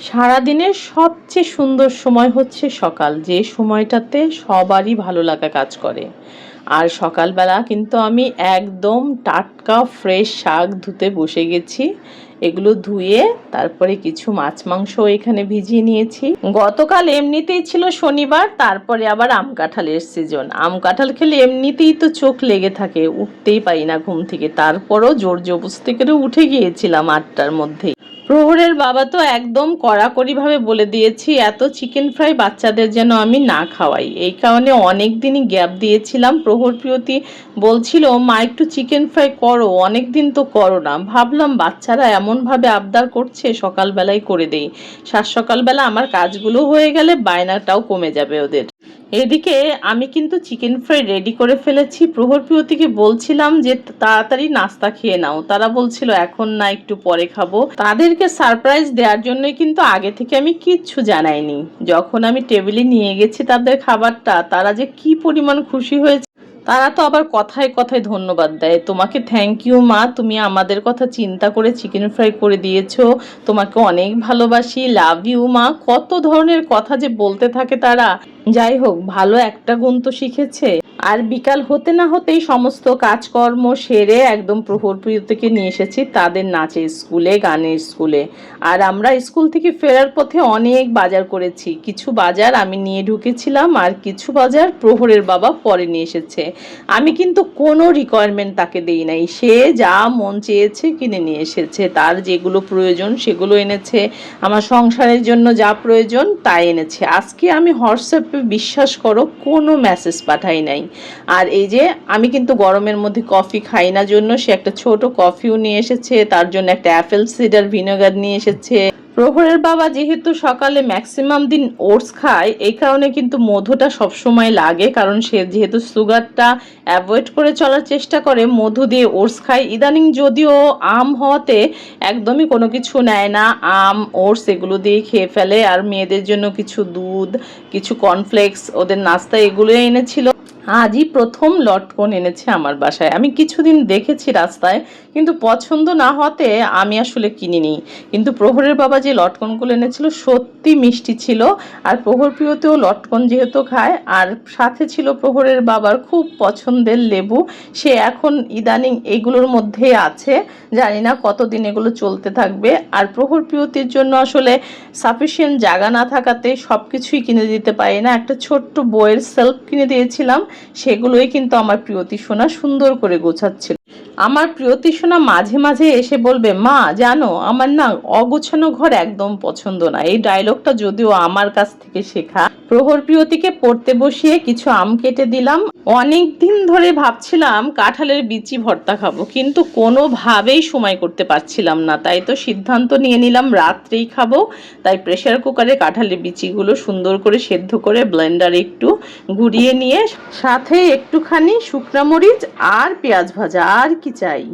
সারাদিনের সবচেয়ে সুন্দর সময় হচ্ছে সকাল। যে সময়টাতে সবারই ভালো লাগা কাজ করে। আর সকালবেলা কিন্তু আমি একদম টাটকা ফ্রেশ শাক ধুতে বসে গেছি। এগুলো ধুয়ে তারপরে কিছু মাছ মাংস এখানে ভিজিয়ে নিয়েছি। গতকাল এমনিতেই ছিল শনিবার, তারপরে আবার আম কাঁঠালের সিজন আম কাঁঠাল খেলে এমনিতেই তো চোখ লেগে থাকে, উঠতেই পারি না ঘুম থেকে। তারপরও জোর জবস্তি করে উঠে গিয়েছিলাম আটটার মধ্যেই। প্রহরের বাবা তো একদম কড়াকড়িভাবে বলে দিয়েছি, এত চিকেন ফ্রাই বাচ্চাদের যেন আমি না খাওয়াই। এই কারণে অনেক দিনই গ্যাপ দিয়েছিলাম। প্রহর প্রিয়তি বলছিল, মা, একটু চিকেন ফ্রাই করো অনেক দিন তো করো না। ভাবলাম, বাচ্চারা এমনভাবে আবদার করছে, সকালবেলায় করে দেই। সাত সকালবেলা আমার কাজগুলো হয়ে গেলে বায়নাটাও কমে যাবে ওদের। এদিকে আমি কিন্তু চিকেন ফ্রাই রেডি করে ফেলেছি। প্রহর প্রিয়তিকে বলছিলাম যে, তাড়াতাড়ি নাস্তা খেয়ে নাও। তারা বলছিল, এখন না, একটু পরে খাব। তাদেরকে সারপ্রাইজ দেওয়ার জন্যই কিন্তু আগে থেকে আমি কিচ্ছু জানাইনি। যখন আমি টেবিলে নিয়ে গেছি তাদের খাবারটা, তারা যে কি পরিমাণ খুশি হয়েছে তারা তো আবার কথায় কথায় ধন্যবাদ দেয়। তোমাকে থ্যাংক ইউ মা। তুমি আমাদের কথা চিন্তা করে চিকেন ফ্রাই করে দিয়েছ। তোমাকে অনেক ভালোবাসি। লাভ ইউ মা। কত ধরনের কথা যে বলতে থাকে তারা। যাই হোক, ভালো একটা গুণ তো শিখেছে। আর বিকাল হতে না হতেই সমস্ত কাজকর্ম সেরে একদম প্রহর প্রিয় থেকে নিয়ে এসেছি তাদের নাচের স্কুলে, গানের স্কুলে। আর আমরা স্কুল থেকে ফেরার পথে অনেক বাজার করেছি। কিছু বাজার আমি নিয়ে ঢুকেছিলাম আর কিছু বাজার প্রহরের বাবা পরে নিয়ে এসেছে। আমি কিন্তু কোনো রিকোয়ারমেন্ট তাকে দেই নাই। সে যা মন চেয়েছে কিনে নিয়ে এসেছে। তার যেগুলো প্রয়োজন সেগুলো এনেছে। আমার সংসারের জন্য যা প্রয়োজন তাই এনেছে। আজকে আমি হোয়াটসঅ্যাপে বিশ্বাস করো কোনো মেসেজ পাঠাই নাই। আর এই যে আমি কিন্তু গরমের মধ্যে কফি খাই না জন্য, সে একটা ছোট কফিও নিয়ে এসেছে, তার জন্য একটা অ্যাপেল সিডার ভিনেগার নিয়ে এসেছে। প্রহরের বাবা যেহেতু সকালে ম্যাক্সিমাম দিন ওটস খায়, এই কারণে কিন্তু মধুটা সবসময় লাগে, কারণ সে যেহেতু সুগারটা অ্যাভয়েড করে চলার চেষ্টা করে, মধু দিয়ে ওটস খায়। ইদানিং যদিও আম হওয়াতে একদমই কোনো কিছু নেয় না, আম, ওটস এগুলো দিয়ে খেয়ে ফেলে, আর মেয়েদের জন্য কিছু দুধ, কিছু কর্নফ্লেক্স ওদের নাস্তা এগুলো এনেছিল। আজই প্রথম লটকন এনেছে আমার বাসায়। আমি কিছুদিন দেখেছি রাস্তায়, কিন্তু পছন্দ না হতে আমি আসলে কিনিনি। কিন্তু প্রহরের বাবা যে লটকনগুলো এনেছিল সত্যি মিষ্টি ছিল, আর প্রহর প্রিয়তেও লটকন যেহেতু খায়, আর সাথে ছিল প্রহরের বাবার খুব পছন্দের লেবু, সে এখন ইদানিং এগুলোর মধ্যে আছে। জানি না কতদিন এগুলো চলতে থাকবে। আর প্রহর প্রিয়তির জন্য আসলে সাফিসিয়েন্ট জায়গা না থাকাতে সব কিছুই কিনে দিতে পারি না। একটা ছোট্ট বইয়ের সেলফ কিনে দিয়েছিলাম সেগুলোই কিন্তু আমার প্রিয়তি সোনা সুন্দর করে গোছাচ্ছিল। আমার প্রিয়তি সোনা মাঝে মাঝে এসে বলবে, মা, জানো, আমার না অগোছানো ঘর একদম পছন্দ না। এই ডায়লগটা যদিও আমার কাছ থেকে শেখা। প্রহর প্রিয়তিকে পড়তে বসিয়ে কিছু আম কেটে দিলাম। অনেক দিন ধরে ভাবছিলাম কাঁঠালের বিচি ভর্তা খাব, কিন্তু কোনোভাবেই সময় করতে পারছিলাম না। তাই তো সিদ্ধান্ত নিয়ে নিলাম রাত্রেই খাব। তাই প্রেশার কুকারে কাঁঠালের বিচিগুলো সুন্দর করে সেদ্ধ করে ব্লেন্ডারে একটু ঘুরিয়ে নিয়ে সাথে একটুখানি শুকনা মরিচ আর পেঁয়াজ ভাজা আর কি চাই?